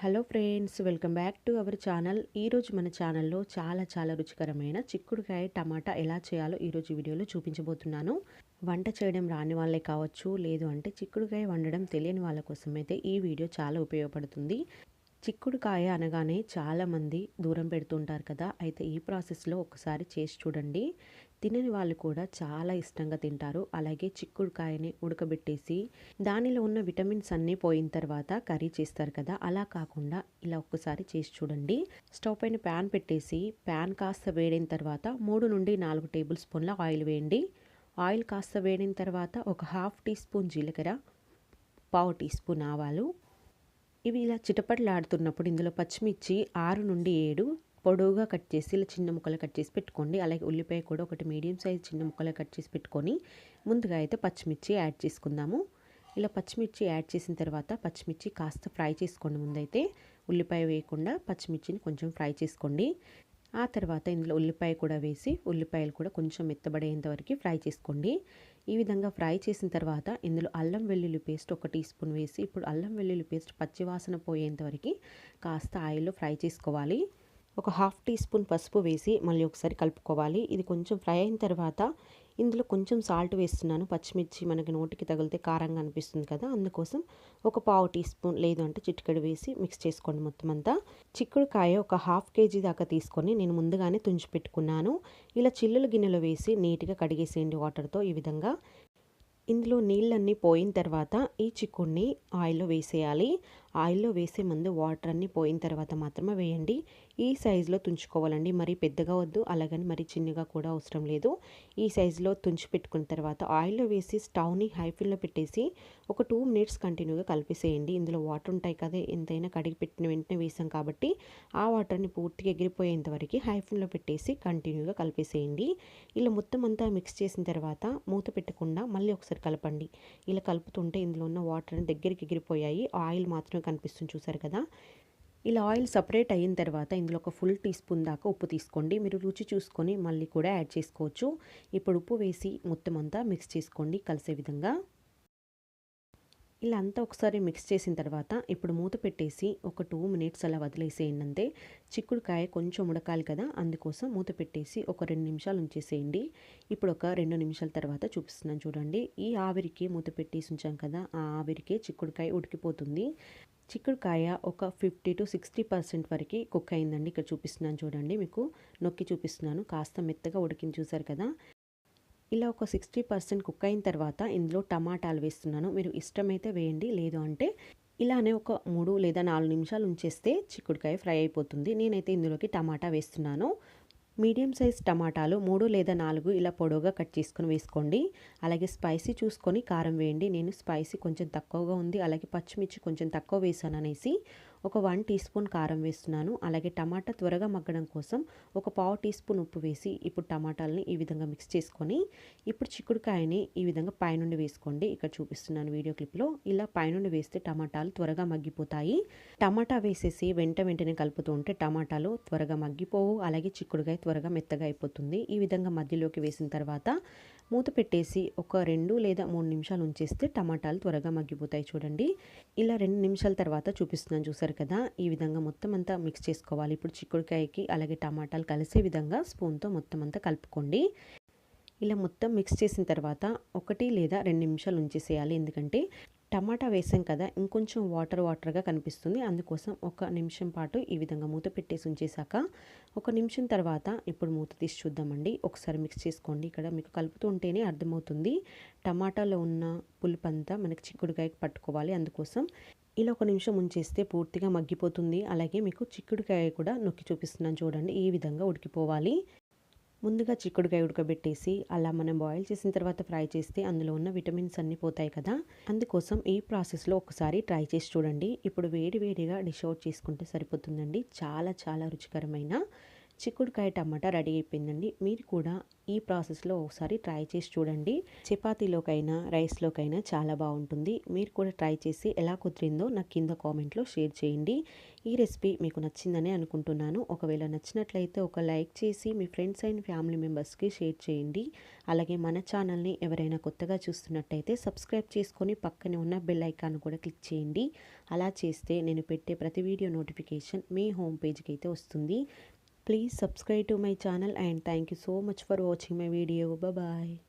Hello friends welcome back to our channel. ఈరోజు మన ఛానల్లో చాలా చాలా రుచికరమైన చిక్కుడుకాయ టమాటా ఎలా చేయాలో ఈరోజు వీడియోలో చూపించబోతున్నాను. వంట చేయడం రాని వాళ్ళే కావచ్చు లేదు అంటే చిక్కుడుకాయ వండడం తెలియని వాళ్ళ కోసం అయితే ఈ వీడియో చాలా ఉపయోగపడుతుంది. చిక్కుడుకాయ అనగానే చాలామంది దూరం పెడుతుంటారు కదా. అయితే ఈ ప్రాసెస్లో ఒకసారి చేసి చూడండి. తినని వాళ్ళు కూడా చాలా ఇష్టంగా తింటారు. అలాగే చిక్కుడుకాయని ఉడకబెట్టేసి దానిలో ఉన్న విటమిన్స్ అన్నీ పోయిన తర్వాత కర్రీ చేస్తారు కదా. అలా కాకుండా ఇలా ఒక్కసారి చేసి చూడండి. స్టవ్ పైన ప్యాన్ పెట్టేసి ప్యాన్ కాస్త వేడిన తర్వాత మూడు నుండి నాలుగు టేబుల్ స్పూన్ల ఆయిల్ వేయండి. ఆయిల్ కాస్త వేడిన తర్వాత ఒక హాఫ్ టీ స్పూన్ జీలకర్ర పావు టీ స్పూన్ ఆవాలు ఇవి ఇలా చిటపటలాడుతున్నప్పుడు ఇందులో పచ్చిమిర్చి ఆరు నుండి ఏడు పొడవుగా కట్ చేసి ఇలా చిన్న ముక్కలు కట్ చేసి పెట్టుకోండి. అలాగే ఉల్లిపాయ కూడా ఒకటి మీడియం సైజ్ చిన్న ముక్కలు కట్ చేసి పెట్టుకొని ముందుగా అయితే పచ్చిమిర్చి యాడ్ చేసుకుందాము. ఇలా పచ్చిమిర్చి యాడ్ చేసిన తర్వాత పచ్చిమిర్చి కాస్త ఫ్రై చేసుకోండి ముందైతే. ఉల్లిపాయ వేయకుండా పచ్చిమిర్చిని కొంచెం ఫ్రై చేసుకోండి. ఆ తర్వాత ఇందులో ఉల్లిపాయ కూడా వేసి ఉల్లిపాయలు కూడా కొంచెం మెత్తబడేంత వరకు ఫ్రై చేసుకోండి. ఈ విధంగా ఫ్రై చేసిన తర్వాత ఇందులో అల్లం వెల్లుల్లి పేస్ట్ ఒక టీ స్పూన్ వేసి ఇప్పుడు అల్లం వెల్లుల్లి పేస్ట్ పచ్చివాసన పోయేంత వరకు కాస్త ఆయిల్లో ఫ్రై చేసుకోవాలి. ఒక హాఫ్ టీ స్పూన్ పసుపు వేసి మళ్ళీ ఒకసారి కలుపుకోవాలి. ఇది కొంచెం ఫ్రై అయిన తర్వాత ఇందులో కొంచెం సాల్ట్ వేస్తున్నాను. పచ్చిమిర్చి మనకి నోటికి తగిలితే కారంగా అనిపిస్తుంది కదా అందుకోసం ఒక పావు టీ స్పూన్ లేదు అంటే చిటికెడు వేసి మిక్స్ చేసుకోండి మొత్తం అంతా. చిక్కుడుకాయ ఒక హాఫ్ కేజీ దాకా తీసుకొని నేను ముందుగానే తుంచి పెట్టుకున్నాను. ఇలా చిల్లుల గిన్నెలో వేసి నీట్గా కడిగేసేయండి వాటర్తో ఈ విధంగా. ఇందులో నీళ్ళన్నీ పోయిన తర్వాత ఈ చిక్కుడిని ఆయిల్లో వేసేయాలి. ఆయిల్లో వేసే ముందు వాటర్ అన్నీ పోయిన తర్వాత మాత్రమే వేయండి. ఈ సైజులో తుంచుకోవాలండి. మరి పెద్దగా వద్దు అలాగని మరి చిన్నగా కూడా అవసరం లేదు. ఈ సైజులో తుంచి పెట్టుకున్న తర్వాత ఆయిల్లో వేసి స్టవ్ని హై ఫ్లేమ్లో పెట్టేసి ఒక టూ మినిట్స్ కంటిన్యూగా కలిపేసేయండి. ఇందులో వాటర్ ఉంటాయి కదా ఎంతైనా కడిగి పెట్టిన వెంటనే వేసాం కాబట్టి ఆ వాటర్ని పూర్తిగా ఎగిరిపోయేంత వరకు హై ఫ్లేమ్లో పెట్టేసి కంటిన్యూగా కలిపేసేయండి. ఇలా మొత్తం అంతా మిక్స్ చేసిన తర్వాత మూత పెట్టకుండా మళ్ళీ ఒకసారి కలపండి. ఇలా కలుపుతుంటే ఇందులో ఉన్న వాటర్ దగ్గరికి ఎగిరిపోయాయి. ఆయిల్ మాత్రమే కనిపిస్తుంది చూసారు కదా? ఇలా ఆయిల్ సపరేట్ అయిన తర్వాత ఇందులో ఒక ఫుల్ టీ స్పూన్ దాకా ఉప్పు తీసుకోండి. మీరు రుచి చూసుకొని మళ్ళీ కూడా యాడ్ చేసుకోవచ్చు. ఇప్పుడు ఉప్పు వేసి మొత్తం అంతా మిక్స్ చేసుకోండి కలిసే విధంగా. ఇలా అంతా ఒకసారి మిక్స్ చేసిన తర్వాత ఇప్పుడు మూత పెట్టేసి ఒక టూ మినిట్స్ అలా వదిలేసేయండి అంతే చిక్కుడుకాయ కొంచెం ఉడకాలి కదా? అందుకోసం మూత పెట్టేసి ఒక రెండు నిమిషాలు ఉంచేసేయండి. ఇప్పుడు ఒక రెండు నిమిషాల తర్వాత చూపిస్తున్నాను చూడండి. ఈ ఆవిరికి మూత పెట్టేసి ఉంచాం కదా? ఆ ఆవిరికే చిక్కుడుకాయ ఉడికిపోతుంది. చిక్కుడుకాయ ఒక ఫిఫ్టీ టు సిక్స్టీ పర్సెంట్ వరకు కుక్ అయిందండి. ఇక్కడ చూపిస్తున్నాను చూడండి మీకు. నొక్కి చూపిస్తున్నాను. కాస్త మెత్తగా ఉడికింది చూసారు కదా. ఇలా ఒక సిక్స్టీ పర్సెంట్ కుక్ అయిన తర్వాత ఇందులో టమాటాలు వేస్తున్నాను. మీరు ఇష్టమైతే వేయండి లేదు అంటే ఇలానే ఒక మూడు లేదా నాలుగు నిమిషాలు ఉంచేస్తే చిక్కుడుకాయ ఫ్రై అయిపోతుంది. నేనైతే ఇందులోకి టమాటా వేస్తున్నాను. మీడియం సైజ్ టమాటాలు మూడు లేదా నాలుగు ఇలా పొడవుగా కట్ చేసుకుని వేసుకోండి. అలాగే స్పైసీ చూసుకొని కారం వేయండి. నేను స్పైసీ కొంచెం తక్కువగా ఉంది. అలాగే పచ్చిమిర్చి కొంచెం తక్కువ వేసాను అనేసి ఒక వన్ టీ స్పూన్ కారం వేస్తున్నాను. అలాగే టమాటా త్వరగా మగ్గడం కోసం ఒక పావు టీ స్పూన్ ఉప్పు వేసి ఇప్పుడు టమాటాలని ఈ విధంగా మిక్స్ చేసుకొని ఇప్పుడు చిక్కుడుకాయని ఈ విధంగా పైనుండి వేసుకోండి. ఇక్కడ చూపిస్తున్నాను వీడియో క్లిప్లో. ఇలా పైనుండి వేస్తే టమాటాలు త్వరగా మగ్గిపోతాయి. టమాటా వేసేసి వెంట వెంటనే కలుపుతూ ఉంటే టమాటాలు త్వరగా మగ్గిపోవు. అలాగే చిక్కుడుకాయ త్వరగా మెత్తగా అయిపోతుంది. ఈ విధంగా మధ్యలోకి వేసిన తర్వాత మూత పెట్టేసి ఒక రెండు లేదా మూడు నిమిషాలు ఉంచేస్తే టమాటాలు త్వరగా మగ్గిపోతాయి చూడండి. ఇలా రెండు నిమిషాల తర్వాత చూపిస్తున్నాను చూసారు కదా ఈ విధంగా మొత్తం అంతా మిక్స్ చేసుకోవాలి. ఇప్పుడు చిక్కుడుకాయకి అలాగే టమాటాలు కలిసే విధంగా స్పూన్తో మొత్తం అంతా కలుపుకోండి. ఇలా మొత్తం మిక్స్ చేసిన తర్వాత ఒకటి లేదా రెండు నిమిషాలు ఉంచేసేయాలి. ఎందుకంటే టమాటా వేసాం కదా ఇంకొంచెం వాటర్ వాటర్గా కనిపిస్తుంది. అందుకోసం ఒక నిమిషం పాటు ఈ విధంగా మూత పెట్టేసి ఉంచేసాక ఒక నిమిషం తర్వాత ఇప్పుడు మూత తీసి చూద్దామండి. ఒకసారి మిక్స్ చేసుకోండి. ఇక్కడ మీకు కలుపుతూ ఉంటేనే అర్థమవుతుంది. టమాటాలో ఉన్న పులుపంతా మనకి చిక్కుడుకాయకి పట్టుకోవాలి. అందుకోసం ఇలా ఒక నిమిషం ఉంచేస్తే పూర్తిగా మగ్గిపోతుంది. అలాగే మీకు చిక్కుడుకాయ కూడా నొక్కి చూపిస్తున్నాను చూడండి. ఈ విధంగా ఉడికిపోవాలి. ముందుగా చిక్కుడుకాయ ఉడకబెట్టేసి అలా మనం బాయిల్ చేసిన తర్వాత ఫ్రై చేస్తే అందులో ఉన్న విటమిన్స్ అన్నీ పోతాయి కదా. అందుకోసం ఈ ప్రాసెస్లో ఒకసారి ట్రై చేసి చూడండి. ఇప్పుడు వేడి వేడిగా డిష్ అవుట్ చేసుకుంటే సరిపోతుందండి. చాలా చాలా రుచికరమైన చిక్కుడుకాయ టమాటా రెడీ అయిపోయిందండి. మీరు కూడా ఈ ప్రాసెస్లో ఒకసారి ట్రై చేసి చూడండి. చపాతీలోకైనా రైస్లోకైనా చాలా బాగుంటుంది. మీరు కూడా ట్రై చేసి ఎలా కుదిరిందో నాకు కింద కామెంట్లో షేర్ చేయండి. ఈ రెసిపీ మీకు నచ్చిందని అనుకుంటున్నాను. ఒకవేళ నచ్చినట్లయితే ఒక లైక్ చేసి మీ ఫ్రెండ్స్ అండ్ ఫ్యామిలీ మెంబర్స్కి షేర్ చేయండి. అలాగే మన ఛానల్ని ఎవరైనా కొత్తగా చూస్తున్నట్టయితే సబ్స్క్రైబ్ చేసుకొని పక్కనే ఉన్న బెల్ ఐకాన్ కూడా క్లిక్ చేయండి. అలా చేస్తే నేను పెట్టే ప్రతి వీడియో నోటిఫికేషన్ మీ హోమ్ పేజ్కి అయితే వస్తుంది. Please subscribe to my channel and thank you so much for watching my video. Bye bye.